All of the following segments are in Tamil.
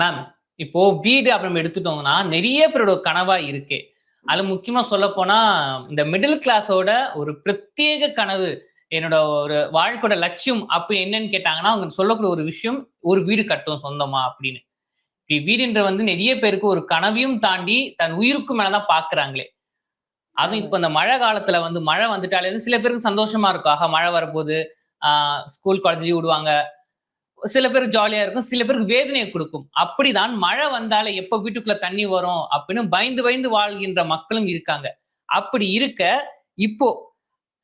மேம் இப்போ வீடு அப்படின்னு எடுத்துட்டோம்னா நிறைய பேரோட கனவா இருக்கு. அது முக்கியமா சொல்ல போனா இந்த மிடில் கிளாஸோட ஒரு பிரத்யேக கனவு என்னோட ஒரு வாழ்க்கையோட லட்சியம் அப்படி என்னன்னு கேட்டாங்கன்னா அவங்க சொல்லக்கூடிய ஒரு விஷயம் ஒரு வீடு கட்டும் சொந்தமா அப்படின்னு. இப்படி வீடுன்ற வந்து நிறைய பேருக்கு ஒரு கனவையும் தாண்டி தன் உயிருக்கு மேலதான் பாக்குறாங்களே. அதுவும் இப்ப இந்த மழை காலத்துல வந்து மழை வந்துட்டாலே வந்து சில பேருக்கு சந்தோஷமா இருக்கும். ஆக மழை வரப்போகுது. ஆஹ் ஸ்கூல் காலேஜ் விடுவாங்க. சில பேருக்கு ஜாலியா இருக்கும் சில பேருக்கு வேதனையை கொடுக்கும். அப்படிதான் மழை வந்தாலே எப்ப வீட்டுக்குள்ள தண்ணி வரும் அப்படின்னு பயந்து பயந்து வாழ்கின்ற மக்களும் இருக்காங்க. அப்படி இருக்க இப்போ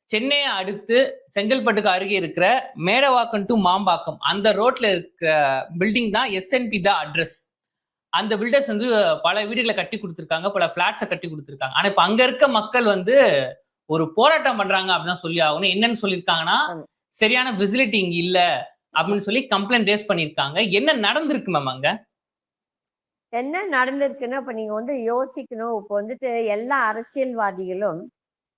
சென்னையை அடுத்து செங்கல்பட்டுக்கு அருகே இருக்கிற மேடவாக்கம் டு மாம்பாக்கம் அந்த ரோட்ல இருக்கிற பில்டிங் தான் எஸ்என்பி தான் அட்ரஸ் அந்த பில்டர்ஸ் வந்து பல வீடுகளை கட்டி கொடுத்துருக்காங்க பல பிளாட்ஸை கட்டி கொடுத்துருக்காங்க. ஆனா இப்ப அங்க இருக்க மக்கள் வந்து ஒரு போராட்டம் பண்றாங்க அப்படின்னு சொல்லி ஆகணும். என்னன்னு சொல்லியிருக்காங்கன்னா சரியான ஃபெசிலிட்டி இங்க இல்ல. அப்படின்னு சொல்லி கம்ப்ளைண்ட் ரேஸ் பண்ணிருக்காங்க என்ன நடந்திருக்கு மேம் அங்க என்ன நடந்திருக்குன்னா இப்ப நீங்க வந்து யோசிக்கணும் இப்போ வந்துட்டு எல்லா அரசியல்வாதிகளும்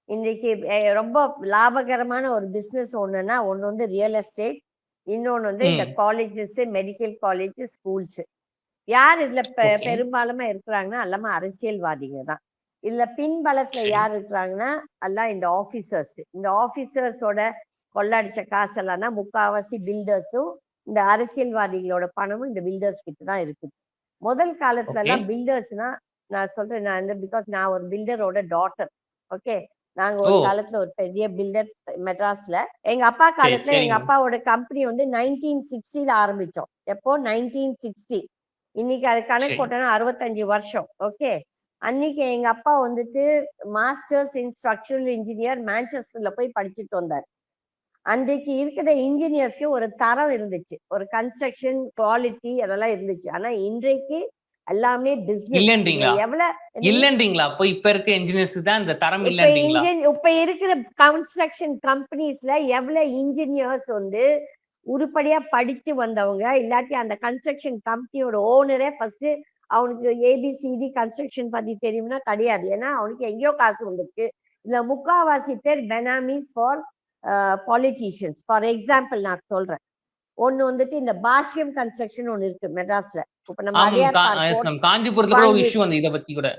இன்னைக்கு ரொம்ப லாபகரமான ஒரு பிசினஸ் ஒண்ணுன்னா ஒண்ணு வந்து ரியல் எஸ்டேட் இன்னொன்னு வந்து இந்த. காலேஜஸ் மெடிக்கல் காலேஜ் ஸ்கூல்ஸ் யார் இதுல. பெரும்பாலுமே இருக்கிறாங்கன்னா எல்லாமே அரசியல்வாதிங்க தான் இதுல பின்பலத்துல. யார் இருக்கிறாங்கன்னா எல்லாம் இந்த ஆபீசர்ஸ் இந்த ஆபீசர்ஸோட கொள்ளடிச்ச காசெல்லாம் தான் முக்காவாசி பில்டர்ஸும் இந்த அரசியல்வாதிகளோட பணமும் இந்த பில்டர்ஸ் கிட்ட தான் இருக்குது முதல் காலத்துல. எல்லாம் பில்டர்ஸ்னா நான் சொல்றேன் நான் பிகாஸ் நான் ஒரு பில்டரோட டாட்டர் ஓகே நாங்க ஒரு. காலத்துல ஒரு பெரிய பில்டர் மெட்ராஸ்ல எங்க அப்பா காலத்துல எங்க. அப்பாவோட கம்பெனி வந்து நைன்டீன் சிக்ஸ்டில ஆரம்பிச்சோம் எப்போ நைன்டீன் சிக்ஸ்டி இன்னைக்கு அது கணக்கு. போட்டோம்னா அறுபத்தஞ்சு வருஷம் ஓகே அன்னைக்கு எங்க அப்பா வந்துட்டு மாஸ்டர்ஸ் இன் ஸ்ட்ரக்சரல் இன்ஜினியர் மான்செஸ்டர்ல போய் படிச்சுட்டு வந்தார் அன்றைக்கு இருக்கிற இன்ஜினியர்ஸ்க்கு ஒரு தரம் இருந்துச்சு. ஒரு கன்ஸ்ட்ரக்ஷன் குவாலிட்டி அதெல்லாம் இருந்துச்சு. ஆனா இன்றைக்கு எல்லாமே பிசினஸ் இல்லன்றீங்களா? எவ்வளவு இல்லன்றீங்களா? அப்போ இப்ப இருக்க இன்ஜினியர்ஸ் தான் இந்த தரம் இல்லன்றீங்களா? இப்ப இருக்கிற கன்ஸ்ட்ரக்ஷன் கம்பெனிஸ்ல எவ்வளவு இன்ஜினியர்ஸ் வந்து உருப்படியா படிச்சு வந்தவங்க இல்லாட்டி அந்த கன்ஸ்ட்ரக்ஷன் கம்பெனியோட ஓனரே ஃபர்ஸ்ட் அவனுக்கு ஏபிசிடி கன்ஸ்ட்ரக்ஷன் பத்தி தெரியும்னா கிடையாது. ஏன்னா அவனுக்கு எங்கேயோ காசு வந்திருக்கு. இதுல முக்காவாசி பேர் benamis for politicians for example நான் சொல்றேன். ஒண்ணு வந்துட்டு இந்த பாஷ்யம் கன்ஸ்ட்ரக்ஷன் ஒண்ணு இருக்கு மெட்ராஸ்ல. இப்ப நம்ம. காஞ்சிபுரத்துல ஒரு இஷ்யூ வந்து இத பத்தி கூட.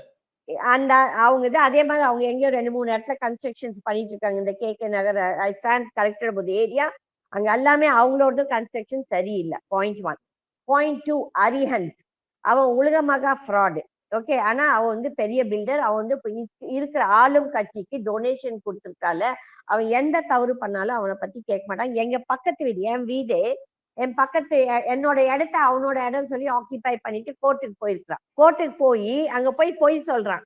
அந்த அவங்க இது அதே மாதிரி அவங்க எங்கேயோ ரெண்டு மூணு இடத்துல கன்ஸ்ட்ரக்ஷன்ஸ் பண்ணிட்டு இருக்காங்க. இந்த K K Nagar I stand corrected போது ஏரியா அங்க எல்லாமே அவங்களோட கன்ஸ்ட்ரக்ஷன் சரியில்லை. Point one point two Arihant அவன் உலக மகா ஃப்ராடு ஓகே ஆனா அவன் வந்து பெரிய பில்டர் அவன் வந்து இருக்கிற ஆளும் கட்சிக்கு டொனேஷன் கொடுத்துருக்கால அவன் எந்த தவறு பண்ணாலும் அவனை பத்தி கேட்க மாட்டான். எங்க பக்கத்து வீடு என் வீடு என் பக்கத்து என்னோட இடத்த அவனோட இடம் சொல்லி ஆக்கிபை பண்ணிட்டு கோர்ட்டுக்கு போயிருக்கான் கோர்ட்டுக்கு போய் அங்க போய் பொய் சொல்றான்.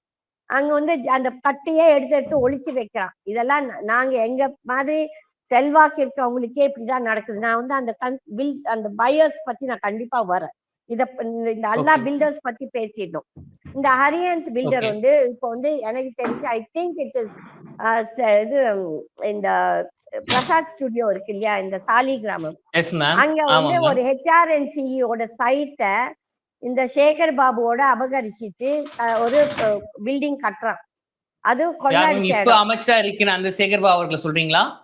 அங்க வந்து ஜ- அந்த கட்டையே எடுத்து எடுத்து ஒழிச்சு வைக்கிறான். இதெல்லாம் நாங்க எங்க மாதிரி செல்வாக்கு இருக்கவங்களுக்கே இப்படிதான் நடக்குது. நான் வந்து அந்த கன் பில் அந்த பயர்ஸ் பத்தி நான் கண்டிப்பா வரேன். இத இந்த- Okay. பில்டர்ஸ் பத்தி பேசிடணும். இந்த ஹரியந்த் பில்டர். வந்து இப்போ வந்து எனக்கு தெரிஞ்சு ஐ திங்க் இட் இஸ் இது இந்த பிரசாத் ஸ்டுடியோ இருக்கு இல்லையா? இந்த சாலி கிராமம். அங்க வந்து ஒரு ஹெச்ஆர்என்சியோட சைட்டை இந்த சேகர் பாபுவோட அபகரிச்சிட்டு ஒரு பில்டிங் கட்டுறான். அது இடம். அமைச்சரா இருக்கிற அந்த சேகர்பா அவர்களை சொல்றீங்களா?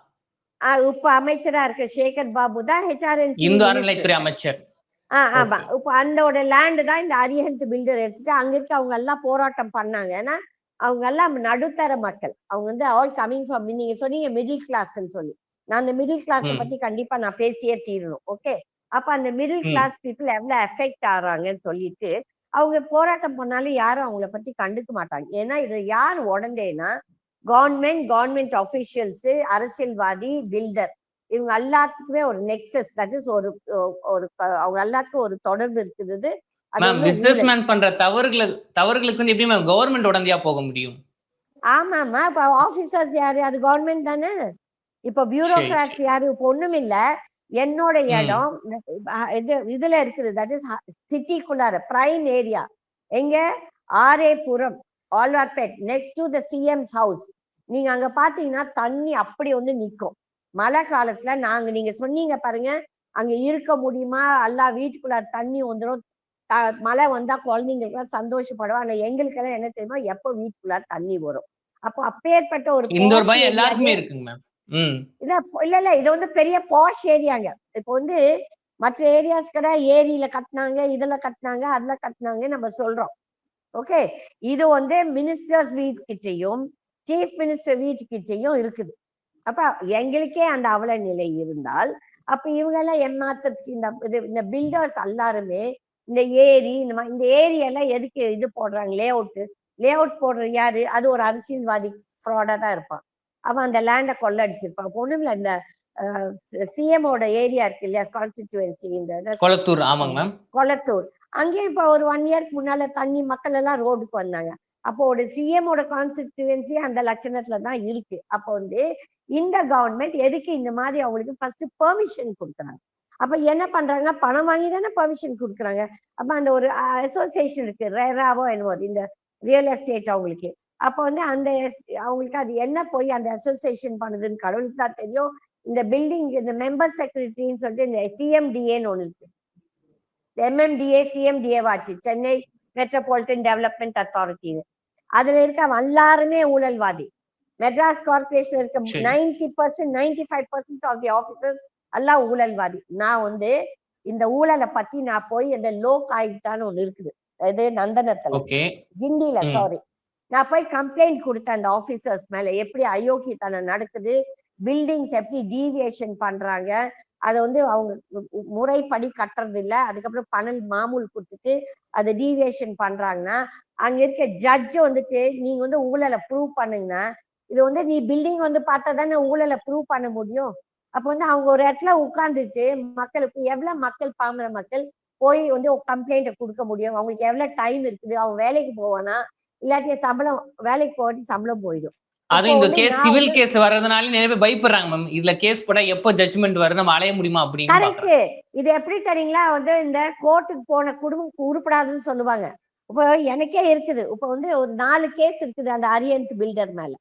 இப்ப அமைச்சரா இருக்க சேகர் பாபு தான் ஹெச்ஆர்என்சி இந்து அறநிலைத்துறை அமைச்சர். ஆமா Okay. இப்ப அந்தோட லேண்ட் தான் இந்த அரியஹந்த் பில்டர் எடுத்துட்டு அங்க இருக்க அவங்க எல்லாம் போராட்டம் பண்ணாங்க. ஏன்னா அவங்க எல்லாம் நடுத்தர மக்கள். அவங்க வந்து ஆல் கமிங் ஃப்ரம் நீங்க சொன்னீங்க மிடில் கிளாஸ்ன்னு சொல்லி. நான் அந்த மிடில் கிளாஸ். பத்தி கண்டிப்பா நான் பேசியே தீரணும். ஓகே அப்ப அந்த மிடில். கிளாஸ் பீப்புள் எவ்வளவு எஃபெக்ட் ஆறாங்கன்னு சொல்லிட்டு அவங்க போராட்டம் பண்ணாலும் யாரும் அவங்கள பத்தி கண்டுக்க மாட்டாங்க. ஏன்னா இது யார் உடந்தேன்னா கவர்மெண்ட் கவர்மெண்ட் அபிஷியல்ஸ் அரசியல்வாதி பில்டர் இவங்க எல்லாத்துக்குமே ஒரு நெக்ஸஸ் தட் இஸ் ஒரு ஒரு அவங்க எல்லாத்துக்கும் ஒரு தொடர்பு இருக்குது அது மேம் வந்து பிசினஸ் ஊழல். மேன் பண்ற தவறுகளுக்கு தவறுகளுக்கு வந்து எப்படி கவர்மெண்ட் உடந்தையா போக முடியும்? ஆமாமா இப்ப ஆபீசர்ஸ் யாரு? அது கவர்மெண்ட் தானே? இப்ப பியூரோகிராட்ஸ் யாரு? இப்ப ஒண்ணும் இல்ல என்னோட. இடம் இது இதுல இருக்குது. தட் இஸ் சிட்டிக்குள்ளார பிரைம் ஏரியா எங்க? ஆரே புரம் Alwarpet next to the CM's house நீங்க அங்க பாத்தீங்கன்னா தண்ணி அப்படி வந்து நிக்கும். மழை காலத்துல நாங்க நீங்க சொன்னீங்க பாருங்க அங்க இருக்க முடியுமா? எல்லா வீட்டுக்குள்ளார தண்ணி வந்துடும் மழை வந்தா குழந்தைங்களுக்கு சந்தோஷப்படுவோம் ஆனா எங்களுக்கெல்லாம் என்ன தெரியுமா? எப்போ வீட்டுக்குள்ளார தண்ணி வரும். அப்போ அப்பேற்பட்ட ஒரு இல்ல இல்ல இது வந்து பெரிய பாஷ் ஏரியாங்க இப்போ வந்து மற்ற ஏரியாஸ் கூட ஏரியில கட்டினாங்க இதுல கட்டினாங்க அதுல கட்டினாங்க நம்ம சொல்றோம். ஓகே இது வந்து மினிஸ்டர்ஸ் வீட்டுக்கிட்டையும் சீஃப் மினிஸ்டர் வீட்டுக்கிட்டையும் இருக்குது. அப்ப எங்களுக்கே அந்த அவல நிலை இருந்தால் அப்ப இவங்க எல்லாம் ஏமாத்துறதுக்கு இந்த இது இந்த பில்டர்ஸ் எல்லாருமே இந்த ஏரி இந்த மா- இந்த ஏரி எல்லாம் எதுக்கு இது போடுறாங்க? லே அவுட் லே அவுட் போடுறது யாரு? அது ஒரு அரசியல்வாதி ஃப்ராடா தான் இருப்பான். அவன் அந்த லேண்டை கொள்ளடிச்சிருப்பான். அப்ப ஒண்ணும் இல்ல இந்த சிஎமோட ஏரியா இருக்கு இல்லையா? கான்ஸ்டிச்சுவன்சி இந்த கொளத்தூர் ஆமாங்க மேம் கொளத்தூர். அங்கேயும் இப்ப ஒரு ஒன் இயர்க்கு முன்னால தண்ணி மக்கள் எல்லாம் ரோடுக்கு வந்தாங்க. அப்போ ஒரு சிஎமோட கான்ஸ்டிச்சுவன்சி அந்த லட்சணத்துல தான் இருக்கு. அப்போ வந்து இந்த கவர்மெண்ட் எதுக்கு இந்த மாதிரி அவங்களுக்கு ஃபர்ஸ்ட் பெர்மிஷன் கொடுக்குறாங்க. அப்ப என்ன பண்றாங்க பணம் வாங்கி தானே பெர்மிஷன் கொடுக்குறாங்க. அப்ப அந்த ஒரு அசோசியேஷன் இருக்கு ரேராவோ என்னவோ அது இந்த ரியல் எஸ்டேட் அவங்களுக்கு. அப்ப வந்து அந்த அவங்களுக்கு அது என்ன போய் அந்த அசோசியேஷன் பண்ணுதுன்னு கடவுளுக்கு தான் தெரியும். இந்த பில்டிங் இந்த மெம்பர் செக்ரட்டரின்னு சொல்லிட்டு இந்த சிஎம்டிஏன்னு ஒன்று இருக்கு. எம்எம்டிஏ சிஎம்டிஏ வாச்சு சென்னை மெட்ரோபாலிட்டன் டெவலப்மெண்ட் அத்தாரிட்டி அதுல இருக்க எல்லாருமே ஊழல்வாதி. மெட்ராஸ் கார்பரேஷன் இருக்க. Ninety percent ninety five percent of the officers எல்லாம் ஊழல்வாதி. நான் வந்து இந்த ஊழலை பத்தி நான் போய் இந்த லோக் ஆயுக்தான்னு ஒண்ணு இருக்குது. இது நந்தனத்துல. ம். சாரி நான் போய் கம்ப்ளைண்ட் கொடுத்தேன் அந்த ஆபீசர்ஸ் மேல. எப்படி அயோக்கியத்தனம் நடக்குது? பில்டிங்ஸ் எப்படி டீவியேஷன் பண்றாங்க? அதை வந்து அவங்க முறைப்படி கட்டுறது இல்ல அதுக்கப்புறம் பணல் மாமூல் கொடுத்துட்டு அதை டீவியேஷன் பண்றாங்கன்னா அங்க இருக்க ஜட்ஜ் வந்துட்டு நீங்க வந்து ஊழலை ப்ரூவ் பண்ணுங்கன்னா இது வந்து நீ பில்டிங் வந்து பார்த்தா தானே ஊழலை ப்ரூவ் பண்ண முடியும். அப்ப வந்து அவங்க ஒரு இடத்துல உட்கார்ந்துட்டு மக்களுக்கு எவ்வளவு மக்கள் பாமர மக்கள் போய் வந்து கம்ப்ளைண்ட்டை கொடுக்க முடியும்? அவங்களுக்கு எவ்வளவு டைம் இருக்குது? அவன் வேலைக்கு போவானா? இல்லாட்டி சம்பளம் வேலைக்கு போகாட்டி சம்பளம் போயிடும். அதுவும் இந்த கேஸ் சிவில் கேஸ் வர்றதுனால நிறைய பேர் பயப்படுறாங்க மேம் இதுல கேஸ் போட்டா எப்போ ஜட்ஜ்மெண்ட் வரும்? நம்ம அலைய முடியுமா அப்படின்னு. கரெக்ட் இது எப்படி தெரியுங்களா? வந்து இந்த கோர்ட்டுக்கு போன குடும்பம் உருப்படாதுன்னு சொல்லுவாங்க. இப்போ எனக்கே இருக்குது. இப்போ வந்து ஒரு நாலு கேஸ் இருக்குது அந்த அரியன்ட் பில்டர் மேல.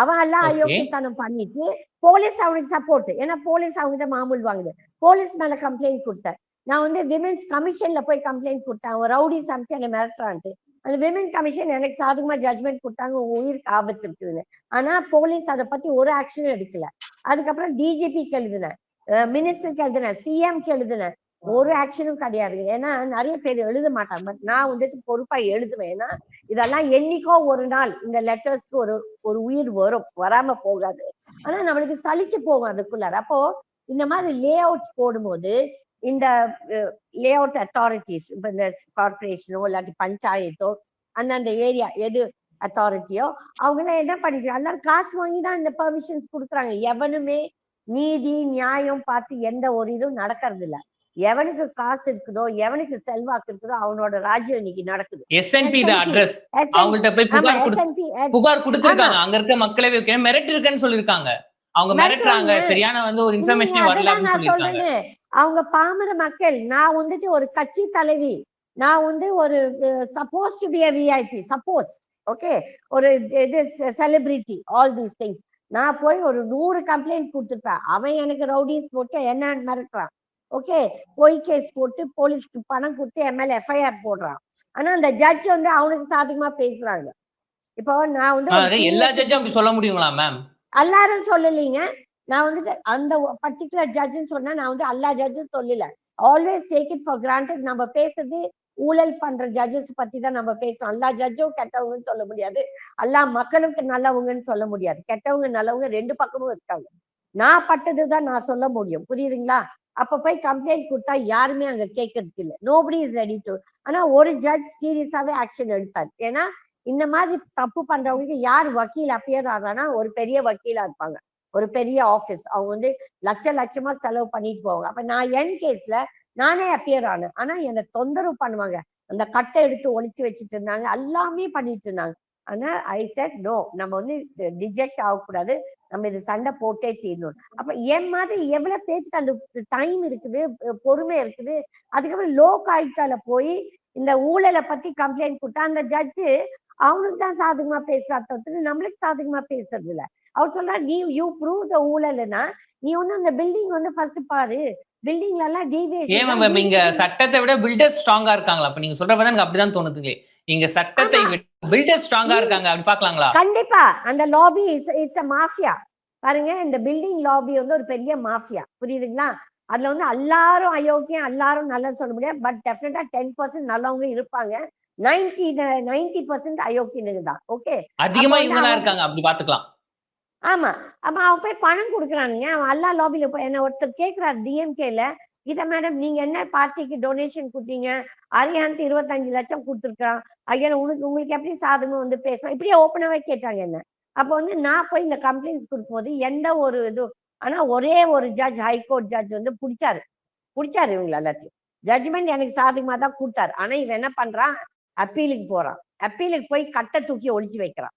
அவன் எல்லாம். அயோக்கியத்தனம் பண்ணிட்டு போலீஸ் அவனுக்கு சப்போர்ட் ஏன்னா போலீஸ் அவங்ககிட்ட மாமூல் வாங்குது. போலீஸ் மேல கம்ப்ளைண்ட் கொடுத்தேன் நான் வந்து விமென்ஸ் கமிஷன்ல போய் கம்ப்ளைண்ட் கொடுத்தேன். அவன் ரவுடி சமைச்சு என்னை மிரட்டுறான்ட்டு. அந்த விமென் கமிஷன் எனக்கு சாதகமா ஜட்மெண்ட் கொடுத்தாங்க. உங்க உயிருக்கு ஆபத்து இருக்குதுன்னு ஆனா போலீஸ் அதை பத்தி ஒரு ஆக்ஷனும் எடுக்கல. அதுக்கப்புறம் டிஜிபிக்கு எழுதினேன். மினிஸ்டருக்கு எழுதினேன். சிஎம்க்கு எழுதினேன். ஒரு ஆக்ஷனும் கிடையாது. ஏன்னா நிறைய பேர் எழுத மாட்டாங்க. பட் நான் வந்துட்டு பொறுப்பா எழுதுவேன்? ஏன்னா இதெல்லாம் என்னைக்கோ ஒரு நாள் இந்த லெட்டர்ஸ்க்கு ஒரு ஒரு உயிர் வரும். வராம போகாது. ஆனா நம்மளுக்கு சலிச்சு போகும் அதுக்குள்ளார. அப்போ இந்த மாதிரி லே அவுட் போடும்போது இந்த லே அவுட் அத்தாரிட்டிஸ் இப்ப இந்த கார்பரேஷனோ இல்லாட்டி பஞ்சாயத்தோ அந்தந்த ஏரியா எது அத்தாரிட்டியோ அவங்க எல்லாம் என்ன பண்ணிச்சு எல்லாரும் காசு வாங்கி தான் இந்த பர்மிஷன்ஸ் கொடுக்குறாங்க. எவனுமே நீதி நியாயம் பார்த்து எந்த ஒரு இதுவும் நடக்கிறது இல்ல எவனுக்கு காசு இருக்குதோ எவனுக்கு செல்வாக்கு இருக்குதோ அவனோட ராஜ்யம் இன்னைக்கு நடக்குது. எஸ்என்பி. அட்ரஸ் அவங்கள்ட்ட போய் புகார் புகார் கொடுத்திருக்காங்க. அங்க இருக்க மக்களே மிரட்டு இருக்கேன்னு சொல்லிருக்காங்க அவங்க மிரட்டுறாங்க. சரியான வந்து ஒரு இன்ஃபர்மேஷனே வரல நான் சொல்றேனே அவங்க பாமர மக்கள் நான் வந்துட்டு ஒரு கட்சி தலைவி. நான் வந்து ஒரு suppose to be a VIP suppose okay ஒரு இது செலிபிரிட்டி ஆல் தீஸ் திங்ஸ் நான் போய் ஒரு நூறு கம்ப்ளைண்ட் கொடுத்துருப்பேன். அவன் எனக்கு ரவுடிஸ் போட்டு என்ன மிரட்டுறான். ஓகே பொய் கேஸ் போட்டு போலீஸ்க்கு பணம் கொடுத்து எம்எல்ஏ எஃப்ஐஆர் போடுறான். ஆனா அந்த ஜட்ஜ் வந்து அவனுக்கு சாதகமா பேசுறாங்க. இப்போ நான் வந்து எல்லா ஜட்ஜும் அப்படி சொல்ல முடியுங்களா மேம் எல்லாரும் சொல்லலீங்க. நான் வந்து அந்த பர்டிகுலர் ஜட்ஜுன்னு சொன்னா நான் வந்து எல்லா ஜட்ஜும் சொல்லல. Always take it for granted நம்ம பேசுறது ஊழல் பண்ற ஜட்ஜஸ் பத்தி தான் நம்ம பேசுறோம். எல்லா ஜட்ஜும் கெட்டவங்கன்னு சொல்ல முடியாது. எல்லா மக்களுக்கு நல்லவங்கன்னு சொல்ல முடியாது. கெட்டவங்க நல்லவங்க ரெண்டு பக்கமும் இருக்காங்க. நான் பட்டதுதான் நான் சொல்ல முடியும். புரியுதுங்களா? அப்ப போய் கம்ப்ளைண்ட் கொடுத்தா யாருமே அங்க கேட்கறதுக்கு இல்லை. நோபடி இஸ் ரெடி டு ஆனா ஒரு ஜட்ஜ் சீரியஸாவே ஆக்ஷன் எடுத்தார் ஏன்னா இந்த மாதிரி தப்பு பண்றவங்களுக்கு யார் வக்கீல் அப்பியர் ஆடுறான்னா ஒரு பெரிய வக்கீலா இருப்பாங்க. ஒரு பெரிய ஆபீஸ் அவங்க வந்து லட்ச லட்சமா செலவு பண்ணிட்டு போவாங்க. அப்ப நான் என் கேஸ்ல நானே அப்பியர் ஆனேன். ஆனா என்னை தொந்தரவு பண்ணுவாங்க. அந்த கட்டை எடுத்து ஒழிச்சு வச்சுட்டு இருந்தாங்க. எல்லாமே பண்ணிட்டு இருந்தாங்க. ஆனா ஐ செட் நோ நம்ம வந்து டிஜெக்ட் ஆகக்கூடாது. நம்ம இது சண்டை போட்டே தீரணும். அப்ப என் மாதிரி எவ்வளவு பேச்சுக்கு அந்த டைம் இருக்குது பொறுமை இருக்குது. அதுக்கப்புறம் லோக் ஆயுக்தால போய் இந்த ஊழலை பத்தி கம்ப்ளைண்ட் கொடுத்தா அந்த ஜட்ஜு அவனுக்கு தான் சாதகமா பேசுறா தவிர்த்து நம்மளுக்கு சாதகமா பேசுறது இல்ல. அவர் சொல்றா நீ யூ ப்ரூவ் த ஊழல்னா நீ வந்து அந்த பில்டிங் வந்து ஃபர்ஸ்ட் பாரு. பில்டிங்ல எல்லாம் ஏன் மேம் இங்க டீவியேஷன் சட்டத்தை விட பில்டர்ஸ் ஸ்ட்ராங்கா இருக்காங்களா? அப்ப நீங்க சொல்றப்ப எனக்கு அப்படிதான் தோணுதுங்க இங்க சட்டத்தை விட பில்டர்ஸ் ஸ்ட்ராங்கா இருக்காங்க அப்படி பாக்கலாங்களா? கண்டிப்பா. அந்த lobby it's it's a mafia பாருங்க இந்த பில்டிங் லாபி வந்து ஒரு பெரிய மாஃபியா புரியுதுங்களா? அதுல வந்து எல்லாரும் அயோக்கியம் எல்லாரும் நல்லது சொல்ல முடியாது. பட் டெஃபினட்டா டென் பர்சன்ட் நல்லவங்க இருப்பாங்க. நைன்டி நைன்டி பர்சன்ட் அயோக்கியனுக்கு தான். ஓகே அதிகமா இவங்க தான் இருக்காங்க. அப்படி பாத்துக்கலாம். ஆமா. அப்ப அவன் போய் பணம் கொடுக்குறானுங்க. அவன் அல்லா லாபியில போய் என்ன ஒருத்தர் கேட்கிறார் டிஎம்கேல இத மேடம் நீங்க என்ன பார்ட்டிக்கு டொனேஷன் கொடுத்தீங்க? அரியாந்த் இருபத்தஞ்சு லட்சம் கொடுத்துருக்கான் ஐயா உனக்கு உங்களுக்கு எப்படி சாதகமா வந்து பேசுவோம் இப்படியே ஓப்பனாவே கேட்டாங்க என்ன. அப்ப வந்து நான் போய் இந்த கம்ப்ளைண்ட்ஸ் கொடுக்கும்போது எந்த ஒரு இது ஆனா ஒரே ஒரு ஜட்ஜ் ஹைகோர்ட் ஜட்ஜ் வந்து பிடிச்சாரு. பிடிச்சாரு இவங்க எல்லாத்தையும். ஜட்ஜ்மெண்ட் எனக்கு சாதகமா தான் கொடுத்தாரு. ஆனா இவன் என்ன பண்றான்? அப்பீலுக்கு போறான். அப்பீலுக்கு போய் கட்டை தூக்கி ஒழிச்சு வைக்கிறான்.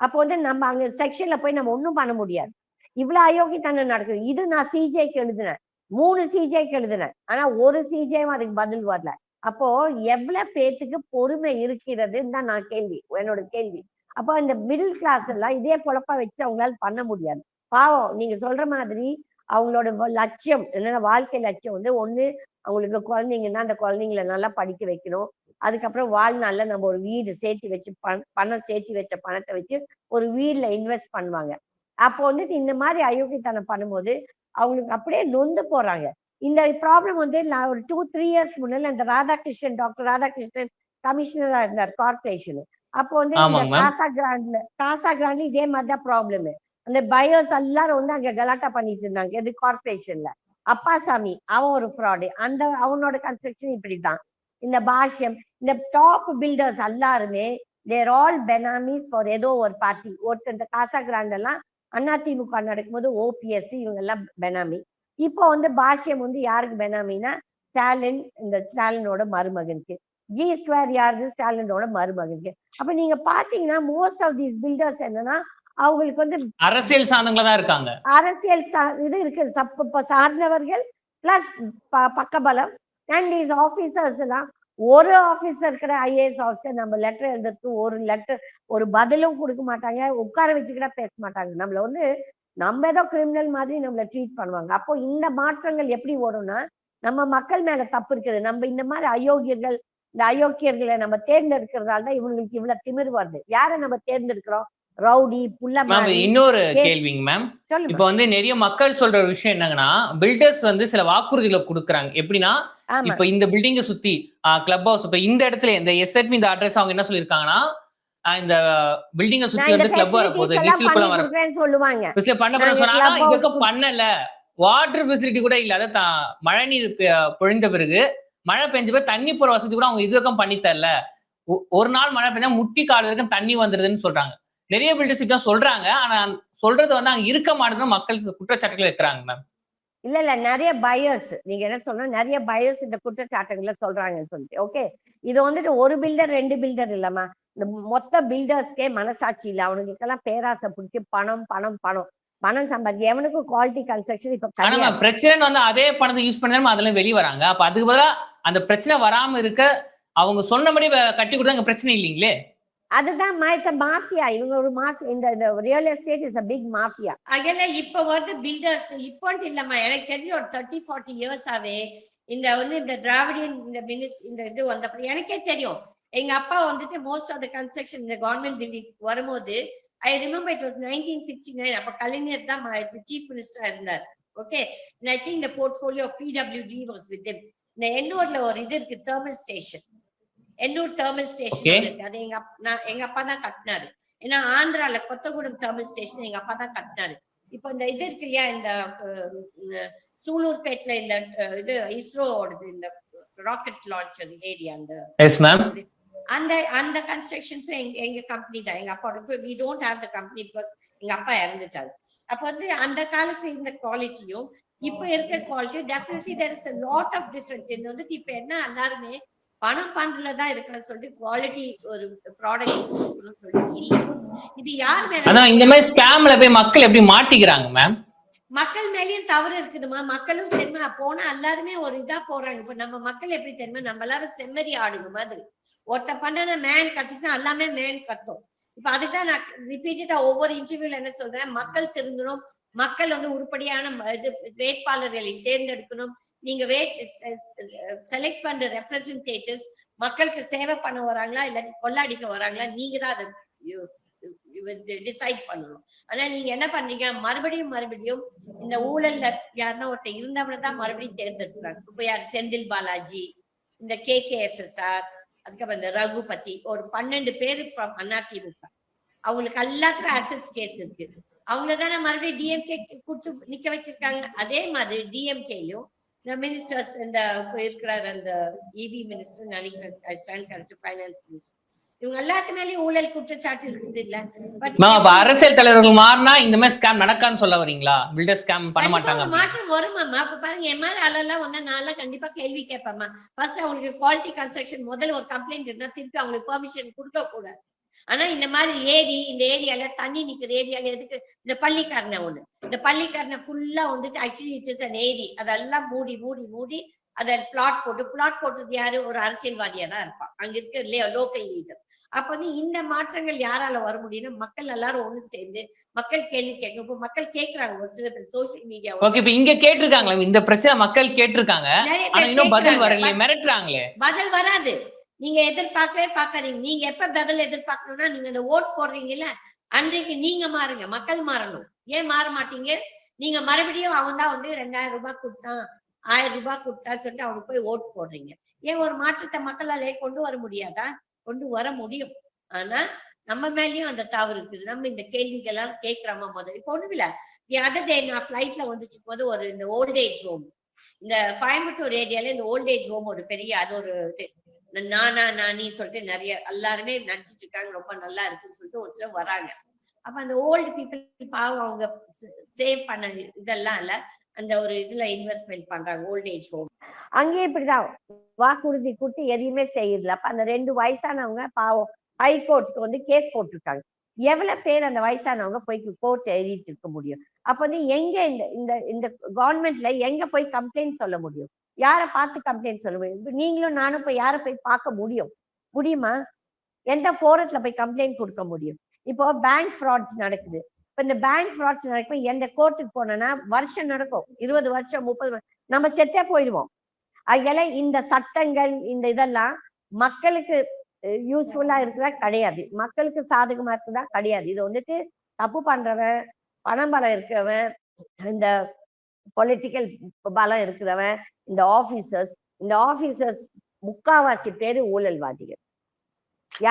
அப்போ வந்து நம்ம அங்க செக்ஷன்ல போய் நம்ம ஒன்றும் பண்ண முடியாது. இவ்வளவு அயோக்கியத்தனம் நடக்குது. இது நான் சிஜேக்கு எழுதினேன். மூணு சிஜேக்கு எழுதினேன். ஆனா ஒரு சிஜேவும் அதுக்கு பதில் வரல. அப்போ எவ்வளவு பேத்துக்கு பொறுமை இருக்கிறதுன்னு தான் நான் கேள்வி. என்னோட கேள்வி. அப்போ இந்த மிடில் கிளாஸ் எல்லாம் இதே பொழப்பா வச்சுட்டு அவங்களால பண்ண முடியாது. பாவம் நீங்க சொல்ற மாதிரி அவங்களோட லட்சியம் என்னன்னா வாழ்க்கை லட்சியம் வந்து ஒண்ணு அவங்களுக்கு குழந்தைங்கன்னா அந்த குழந்தைங்களை நல்லா படிக்க வைக்கணும். அதுக்கப்புறம் வாழ்நாள்ல நம்ம ஒரு வீடு சேர்த்து வச்சு பண- பணம் சேர்த்து வச்ச பணத்தை வச்சு ஒரு வீட்ல இன்வெஸ்ட் பண்ணுவாங்க. அப்போ வந்துட்டு இந்த மாதிரி அயோக்கியத்தனம் பண்ணும்போது அவங்களுக்கு அப்படியே நொந்து போறாங்க. இந்த ப்ராப்ளம் வந்து நான் ஒரு டூ த்ரீ இயர்ஸ் முன்னால இந்த ராதாகிருஷ்ணன் டாக்டர் ராதாகிருஷ்ணன் கமிஷனரா இருந்தார் கார்பரேஷன் அப்போ வந்து இந்த. காசா கிராண்ட்ல காசா கிராண்ட்ல இதே மாதிரி தான் ப்ராப்ளம் அந்த பயோஸ் எல்லாரும் வந்து அங்க கலாட்டா பண்ணிட்டு இருந்தாங்க எது கார்பரேஷன்ல அப்பாசாமி அவன் ஒரு ஃப்ராடு அந்த அவனோட கன்ஸ்ட்ரக்ஷன் இப்படிதான் இந்த பாஷ்யம் இந்த டாப் பில்டர்ஸ் எல்லாருமே தேர் ஆல் பெனாமிஸ் ஃபார் ஏதோ ஒரு பார்ட்டி ஒருத்தர் இந்த காசா கிராண்ட் எல்லாம் அதிமுக நடக்கும்போது ஓபிஎஸ் இவங்க எல்லாம் பெனாமி இப்போ வந்து பாஷ்யம் வந்து யாருக்கு பெனாமினா ஸ்டாலின் இந்த ஸ்டாலினோட மருமகனுக்கு. ஜி ஸ்கொயர் யாருது? ஸ்டாலினோட மருமகனுக்கு. அப்ப நீங்க பாத்தீங்கன்னா மோஸ்ட் ஆஃப் தீஸ் பில்டர்ஸ் என்னன்னா அவங்களுக்கு வந்து அரசியல் சார்ந்தவங்களா தான் இருக்காங்க. அரசியல் இது இருக்கு. சப்ப ப- சார்ந்தவர்கள் பிளஸ் பக்கபலம் அண்ட் these ஆபீசர்ஸ் எல்லாம் ஒரு ஆபீசர் இருக்கிற ஐஏஎஸ் ஆஃபீஸர் நம்ம லெட்டர் எழுதுறதுக்கு ஒரு லெட்டர் ஒரு பதிலும் கொடுக்க மாட்டாங்க உட்கார வச்சுக்கிட்டா பேச மாட்டாங்க. நம்மள வந்து நம்ம ஏதோ கிரிமினல் மாதிரி நம்மள ட்ரீட் பண்ணுவாங்க. அப்போ இந்த மாற்றங்கள் எப்படி வரும்னா நம்ம மக்கள் மேல தப்பு இருக்குது. நம்ம இந்த மாதிரி அயோக்கியர்கள் இந்த அயோக்கியர்களை நம்ம தேர்ந்தெடுக்கிறதால தான் இவங்களுக்கு இவ்வளவு திமிரு வருது. யாரை நம்ம தேர்ந்தெடுக்கிறோம்? ரவுடி புள்ள இன்னொரு கேள்விங்க மேம் இப்ப வந்து நிறைய மக்கள் சொல்ற விஷயம் என்னங்கன்னா பில்டர்ஸ் வந்து சில வாக்குறுதிகளை கொடுக்குறாங்க. எப்படின்னா இப்ப இந்த பில்டிங்கை சுத்தி கிளப் ஹவுஸ் இப்ப இந்த இடத்துல இந்த எஸ்எட்மி இந்த அட்ரஸ் அவங்க என்ன சொல்லிருக்காங்கன்னா இந்த பில்டிங்கை சுத்தி வந்து கிளப் வர போகுது நீச்சல் பண்ணி குளம் வர சொல்லுவாங்க. பண்ண நாங்க சொன்னாங்க இதுக்கு க்கு- பண்ணல. வாட்டர் ஃபெசிலிட்டி கூட இல்ல அதான் தா- மழை நீர் பொழிந்த பிறகு மழை பெஞ்ச பிறகு தண்ணி போற வசதி கூட அவங்க இதுவரைக்கும் பண்ணி தரல. ஒரு நாள் மழை பெஞ்சா முட்டி கால் வரைக்கும் தண்ணி வந்துருதுன்னு சொல்றாங்க. நிறைய பில்டர்ஸ் இப்படி சொல்றாங்க. ஆனா சொல்றது வந்து அங்க இருக்க மாட்டேங்குது மக்கள் குற்றச்சாட்டுகள் வைக்கிறாங்க மேம் இல்ல இல்ல. நிறைய பயர்ஸ் நீங்க என்ன சொன்னா நிறைய பயர்ஸ் இந்த குற்றச்சாட்டுகளை சொல்றாங்கன்னு சொல்லிட்டு ஓகே இது வந்துட்டு ஒரு பில்டர் ரெண்டு பில்டர் இல்லம்மா. இந்த மொத்த பில்டர்ஸ்க்கே மனசாட்சி இல்ல. அவனுங்களுக்கெல்லாம் பேராசை பிடிச்சி பணம் பணம் பணம். பணம் சம்பாதிக்க எவனுக்கும் குவாலிட்டி கன்ஸ்ட்ரக்ஷன் இப்ப பிரச்சனை வந்து அதே பணத்தை யூஸ் பண்ணி தான் அதுல வெளிய வராங்க. அப்ப அதுக்கு பதிலா அந்த பிரச்சனை வராம இருக்க அவங்க சொன்னபடி கட்டி கொடுத்தாங்க பிரச்சனை இல்லைங்களே? அதுதான் இட்ஸ் மாஃபியா. இவங்க ஒரு மாஃபியா இந்த real estate is a big mafia அகல இப்ப வந்து பில்டர்ஸ் இப்போ இல்லம்மா. எனக்கு தெரிஞ்சு ஒரு தேர்ட்டி ஃபார்ட்டி இயர்ஸாவே இந்த வந்து இந்த திராவிடியன் இந்த மினிஸ்ட் இந்த இது வந்தப்ப எனக்கே தெரியும். எங்க அப்பா வந்துட்டு மோஸ்ட் ஆஃப் த கன்ஸ்ட்ரக்ஷன் இந்த கவர்மெண்ட் பில்டிங்ஸ் வரும்போது I remember it was nineteen sixty nine அப்ப கலைஞர் தான் சீஃப் மினிஸ்டரா இருந்தார். ஓகே ஐ திங்க் இந்த போர்ட்ஃபோலியோ பிடபிள்யூடி வாஸ் வித் இந்த எண்ணூர்ல ஒரு இது இருக்கு thermal station Ennore thermal. Station இருக்கு. அது எங்க நான் எங்க அப்பா தான் கட்டினாரு. ஏன்னா ஆந்திரால கொத்தகூடம் தெர்மல் ஸ்டேஷன் எங்க அப்பா தான் கட்டினாரு. இப்போ இந்த இது இருக்கு இல்லையா இந்த சூலூர்பேட்ல இந்த இது இஸ்ரோவோடது இந்த ராக்கெட் லான்ச்சர் ஏரியா அந்த அந்த அந்த கன்ஸ்ட்ரக்ஷன்ஸும் எங்க எங்க கம்பெனி தான். எங்க அப்பா இப்போ we don't have the company because எங்க அப்பா இறந்துட்டாரு. அப்ப வந்து அந்த காலத்துல இருந்த குவாலிட்டியும் இப்ப இருக்க quality definitely there is lot of difference இது வந்துட்டு இப்ப என்ன எல்லாருமே பணம் பண்றதுல தான் இருக்கணும்னு சொல்லிட்டு குவாலிட்டி ஒரு ப்ராடக்ட் இது யார் மேல இந்த மாதிரி ஸ்கேம்ல போய் மக்கள் எப்படி மாட்டிக்கிறாங்க மேம் மக்கள் மேலயும் தவறு இருக்குதுமா மக்களும் தெரியுமா? போனா எல்லாருமே ஒரு இதா போறாங்க. இப்ப நம்ம மக்கள் எப்படி தெரியுமா? நம்ம எல்லாரும் செம்மறி ஆடுங்க மாதிரி. ஒருத்த பண்ணன மேன் கத்திச்சா எல்லாமே மேன் கத்தும். இப்ப அதுதான் நான் ரிப்பீட்டடா ஒவ்வொரு இன்டர்வியூல என்ன சொல்றேன்? மக்கள் திருந்தணும். மக்கள் வந்து உருப்படியான இது வேட்பாளர்களை தேர்ந்தெடுக்கணும். நீங்க வேட் செலக்ட் uh, பண்ற ரெப்ரசன்டேட்டிவ்ஸ் மக்களுக்கு சேவை பண்ண வராங்களா இல்லாட்டி கொள்ளாடிக்க வராங்களா நீங்க தான் அதை டிசைட் பண்ணணும். ஆனா நீங்க என்ன பண்றீங்க மறுபடியும் மறுபடியும் இந்த ஊழல்ல யாருன்னா ஒருத்தர் இருந்தவனை தான் மறுபடியும் தேர்ந்தெடுக்கிறாங்க. இப்ப யார் செந்தில் பாலாஜி இந்த K K S S R அதுக்கப்புறம் இந்த ரகுபதி ஒரு பன்னெண்டு பேரு அதிமுக அவங்களுக்கு எல்லாத்துக்கும் அசட்ஸ் கேஸ் இருக்கு. அவங்கள தானே மறுபடியும் டிஎம்கே கொடுத்து நிக்க வச்சிருக்காங்க. அதே மாதிரி டிஎம்கேயும் மினிஸ்டர்ஸ் இந்த இப்ப இருக்கிறார் அந்த இபி மினிஸ்டர் நினைக்கிறேன் கரெக்ட் ஃபைனான்ஸ் மினிஸ்டர் இவங்க எல்லாத்து மேலயும் ஊழல் குற்றச்சாட்டு இருக்குது இல்ல. மேம் அரசியல் தலைவர்கள் மாறினா இந்த மாதிரி ஸ்கேம் நடக்கான்னு சொல்ல வரீங்களா? பில்டர் ஸ்கேம் பண்ண மாட்டாங்க. மாற்றம் வருமாம்மா அப்ப பாருங்க என் மேல ஆளெல்லாம் வந்தா நான் கண்டிப்பா கேள்வி கேட்பேம்மா ஃபர்ஸ்ட் அவங்களுக்கு குவாலிட்டி கன்ஸ்ட்ரக்ஷன் முதல்ல ஒரு கம்ப்ளைண்ட் இருந்தா திருப்பி அவங்களுக்கு பெர்மிஷன் கொடுக்க கூடாது. ஆனா இந்த மாதிரி ஏரி இந்த ஏரியால தண்ணி நிக்கிற ஏரியால எதுக்கு? இந்த பள்ளிக்காரனை ஒண்ணு. இந்த பள்ளிக்காரனை ஃபுல்லா வந்துட்டு ஆக்சுவலி இட் இஸ் ஏரி. அதெல்லாம் மூடி மூடி மூடி அத பிளாட் போட்டு பிளாட் போட்டது யாரு? ஒரு அரசியல்வாதியா தான் இருப்பான். அங்க இருக்க லோக்கல் லீடர் அப்ப வந்து இந்த மாற்றங்கள் யாரால வர முடியும்னா மக்கள் எல்லாரும் ஒண்ணு சேர்ந்து மக்கள் கேள்வி கேட்கணும். இப்ப மக்கள் கேக்குறாங்க. ஒரு சில பேர் சோசியல் மீடியா ஓகே இப்ப இங்க கேட்டிருக்காங்களா. இந்த பிரச்சனை மக்கள் கேட்டிருக்காங்க. பதில் வராது. நீங்க எதிர்பார்க்கவே பார்க்காதீங்க. நீங்க எப்ப பதில் எதிர்பார்க்கணும்னா நீங்க இந்த ஓட் போடுறீங்கல்ல அன்றைக்கு நீங்க மாறுங்க. மக்கள் மாறணும். ஏன் மாற மாட்டீங்க? நீங்க மறுபடியும் அவன் தான் வந்து ரெண்டாயிரம் ரூபாய் கொடுத்தான் ஆயிரம் ரூபாய் கொடுத்தான்னு சொல்லிட்டு அவனுக்கு போய் ஓட் போடுறீங்க. ஏன் ஒரு மாற்றத்தை மக்களாலே கொண்டு வர முடியாதா? கொண்டு வர முடியும். ஆனா நம்ம மேலயும் அந்த தவறு இருக்குது. நம்ம இந்த கேள்விகள் எல்லாம் கேட்கிறோமா முதல்ல? இப்போ ஒண்ணும் இல்ல அதர் டே நான் ஃபிளைட்ல வந்துச்சு போது ஒரு இந்த ஓல்டேஜ் ஹோம் இந்த கோயம்புத்தூர் ஏரியால இந்த ஓல்டேஜ் ஹோம் ஒரு பெரிய அது ஒரு இது. நானா நானி சொல்லிட்டு நிறைய எல்லாருமே நடிச்சிட்டு இருக்காங்க ரொம்ப நல்லா இருக்குன்னு சொல்லிட்டு ஒரு சிலர் வராங்க. அப்ப அந்த ஓல்டு பீப்புள் பாவம் அவங்க சேவ் பண்ண இதெல்லாம் இல்ல. அந்த ஒரு இதுல இன்வெஸ்ட்மெண்ட் பண்றாங்க ஓல்டேஜ் ஹோம் அங்கேயும் இப்படிதான். வாக்குறுதி கொடுத்து எதையுமே செய்யல அப்ப அந்த ரெண்டு வயசானவங்க பாவம் ஹைகோர்ட்டுக்கு வந்து கேஸ் போட்டிருக்காங்க. எவ்வளவு பேர் அந்த வயசானவங்க போய் கோர்ட் எழுதிட்டு இருக்க முடியும்? அப்ப வந்து எங்க இந்த இந்த இந்த கவர்மெண்ட்ல எங்க போய் கம்ப்ளைண்ட் சொல்ல முடியும்? யாரை பார்த்து கம்ப்ளைண்ட் சொல்ல முடியும்? நீங்களும் நானும் போய் யாரை போய் பார்க்க முடியும்? முடியுமா? எந்த ஃபோரத்துல போய் கம்ப்ளைண்ட் கொடுக்க முடியும்? இப்போ பேங்க் ஃப்ராட்ஸ் நடக்குது. இப்ப இந்த பேங்க் ஃப்ராட்ஸ் நடக்கும் எந்த கோர்ட்டுக்கு போனோம்னா வருஷம் நடக்கும். இருபது வருஷம் முப்பது வருஷம் நம்ம செத்தே போயிடுவோம். அதனால இந்த சட்டங்கள் இந்த இதெல்லாம் மக்களுக்கு யூஸ்ஃபுல்லா இருக்குதா கிடையாது. மக்களுக்கு சாதகமா இருக்குதா கிடையாது. இது வந்துட்டு தப்பு பண்றவன் பணம் பலம் இருக்கிறவன் இந்த பொலிட்டிக்கல் பலம் இருக்கிறவன் இந்த ஆபீசர்ஸ் இந்த ஆபீசர்ஸ் முக்காவாசி பேரு ஊழல்வாதிகள்.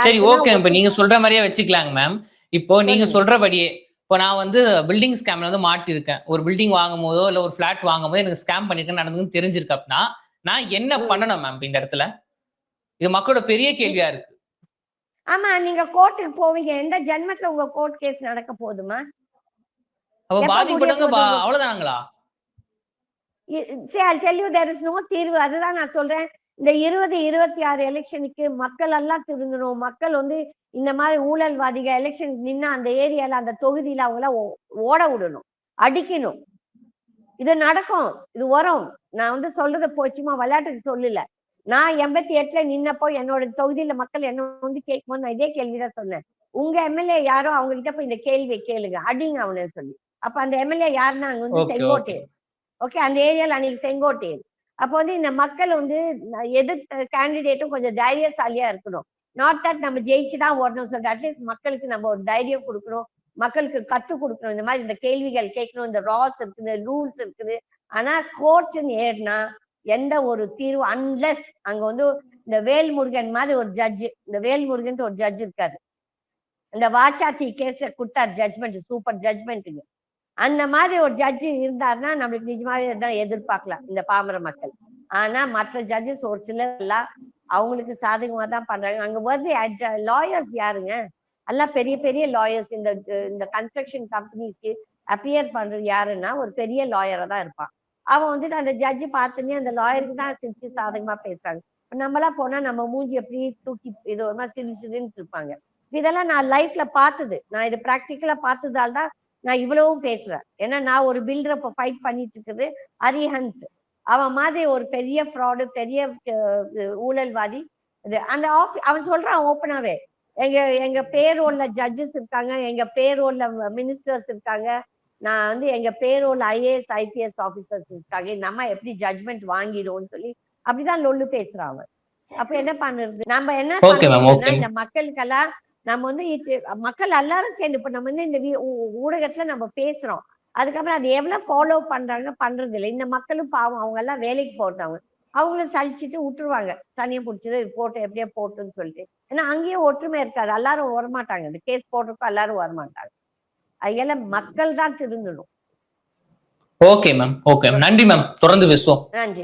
சரி ஓகே இப்ப நீங்க சொல்ற மாதிரியே வச்சுக்கலாங்க மேம் இப்போ நீங்க. சொல்றபடியே இப்போ நான் வந்து பில்டிங் ஸ்கேம்ல வந்து மாட்டிருக்கேன். ஒரு பில்டிங் வாங்கும் போதோ இல்ல ஒரு ஃபிளாட் வாங்கும் போதோ எனக்கு ஸ்கேம் பண்ணிருக்கேன் நடந்ததுன்னு தெரிஞ்சிருக்கு அப்படின்னா நான் என்ன. பண்ணணும் மேம் இந்த இடத்துல? இது மக்களோட பெரிய கேள்வியா இருக்கு. ஆமா நீங்க கோர்ட்டுக்கு போவீங்க. எந்த ஜென்மத்துல உங்க கோர்ட் கேஸ் நடக்க போதுமா அப்ப எப்ப பாதிக்கப்பட்டவங்க முடிய பா- போகுது? அவ்வளவுதானுங்களா சரி I'll tell you there is no தீர்வு. அதுதான் நான் சொல்றேன். இந்த இருபது இருபத்தி ஆறு எலெக்ஷனுக்கு மக்கள் எல்லாம் திருந்தணும். மக்கள் வந்து இந்த மாதிரி ஊழல்வாதிகள் எலெக்ஷன் நின்னா அந்த ஏரியால அந்த தொகுதியில அவங்கள ஓட விடணும். அடிக்கணும். இது நடக்கும். இது வரும். நான் வந்து சொல்றத போய் சும்மா விளையாட்டுக்கு சொல்லல. நான் எண்பத்தி எட்டுல நின்னப்போ என்னோட தொகுதியில மக்கள் என்ன வந்து கேட்கும்போது நான் இதே கேள்விதான் சொன்னேன். உங்க எம்எல்ஏ யாரோ அவங்க கிட்ட போய் இந்த கேள்வியை கேளுங்க. அடிங்க அவனை சொல்லி. அப்ப அந்த எம்எல்ஏ யாருன்னா அங்க வந்து செங்கோட்டையன். ஓகே. அந்த ஏரியால அன்னைக்கு செங்கோட்டையன். அப்போ வந்து இந்த மக்கள் வந்து எதிர்த்த கேண்டிடேட்டும் கொஞ்சம் தைரியசாலியா இருக்கணும். நாட் தட் நம்ம ஜெயிச்சுதான் ஓடணும் சொல்லிட்டு அட்லீஸ்ட் மக்களுக்கு நம்ம ஒரு தைரியம் கொடுக்கணும். மக்களுக்கு கத்து கொடுக்கணும். இந்த மாதிரி இந்த கேள்விகள் கேட்கணும். இந்த ராஸ் இருக்குது ரூல்ஸ் இருக்குது. ஆனா கோர்ட்டுன்னு ஏறினா எந்த ஒரு தீர்வு அன்லெஸ் அங்க வந்து இந்த வேல்முருகன் மாதிரி ஒரு ஜட்ஜ் இந்த வேல்முருகன் ஒரு ஜட்ஜ் இருக்காரு. இந்த வாச்சாத்தி கேஸ்ல கொடுத்தாரு ஜட்ஜ்மெண்ட் சூப்பர் ஜட்ஜ்மெண்ட்டுக்கு அந்த மாதிரி ஒரு ஜட்ஜு இருந்தாருன்னா நம்மளுக்கு நிஜமாவே தான் எதிர்பார்க்கலாம் இந்த பாமர மக்கள். ஆனா மற்ற ஜட்ஜஸ் ஒரு சிலர் எல்லாம் அவங்களுக்கு சாதகமா தான் பண்றாங்க. அங்க வந்து லாயர்ஸ் யாருங்க? எல்லாம் பெரிய பெரிய லாயர்ஸ் இந்த இந்த கன்ஸ்ட்ரக்ஷன் கம்பெனிஸ்க்கு அப்பியர் பண்றது யாருன்னா ஒரு பெரிய லாயரா தான் இருப்பான். அவன் வந்துட்டு அந்த ஜட்ஜ் பார்த்துனே அந்த லாயருக்கு தான் சிரிச்சு சாதகமா பேசுறாங்க. நம்மளா போனா நம்ம மூஞ்சி எப்படி தூக்கி இது ஒரு மாதிரி சிரிச்சுன்னு இருப்பாங்க. இதெல்லாம் நான் லைஃப்ல பார்த்தது. நான் இது ப்ராக்டிக்கலா பார்த்ததால தான் நான் இவ்வளவும் பேசுறேன். ஏன்னா நான் ஒரு பில்டரை இப்போ ஃபைட் பண்ணிட்டு இருக்குது அரிஹந்த் அவன் மாதிரி ஒரு பெரிய ஃப்ராடு பெரிய ஊழல்வாதி. அந்த ஆஃபி அவன் சொல்றான் ஓப்பனாவே எங்க எங்க பேரோல்ல ஜட்ஜஸ் இருக்காங்க எங்க பேரோல்ல மினிஸ்டர்ஸ் இருக்காங்க. நான் வந்து எங்க பேரோல் ஐஏஎஸ் ஐபிஎஸ் ஆபீசர்ஸ் இருக்காங்க. நம்ம எப்படி ஜட்ஜ்மெண்ட் வாங்கிடுவோம்னு சொல்லி அப்படிதான் லொல்லு பேசுறான் அவன். அப்ப என்ன பண்ணுறது? நம்ம என்ன. இந்த மக்களுக்கெல்லாம் நம்ம வந்து மக்கள் எல்லாரும் சேர்ந்து இப்ப நம்ம வந்து இந்த ஊடகத்துல நம்ம பேசுறோம். அதுக்கப்புறம் அது எவ்வளவு ஃபாலோ பண்றாங்க பண்றது இல்லை இந்த மக்களும் பாவம் அவங்க எல்லாம் வேலைக்கு போறவங்க. அவங்களும் சலிச்சிட்டு விட்டுருவாங்க தனியா பிடிச்சது போட்டு எப்படியே போட்டுன்னு சொல்லிட்டு. ஏன்னா அங்கேயும் ஒற்றுமை இருக்காது. எல்லாரும் வரமாட்டாங்க. இந்த கேஸ் போட்டிருக்கோம் எல்லாரும் வரமாட்டாங்க. அதெல்லாம் மக்கள் தான் திருந்தணும். ஓகே மேம் ஓகே நன்றி மேம் தொடர்ந்து பேசுவோம். நன்றி.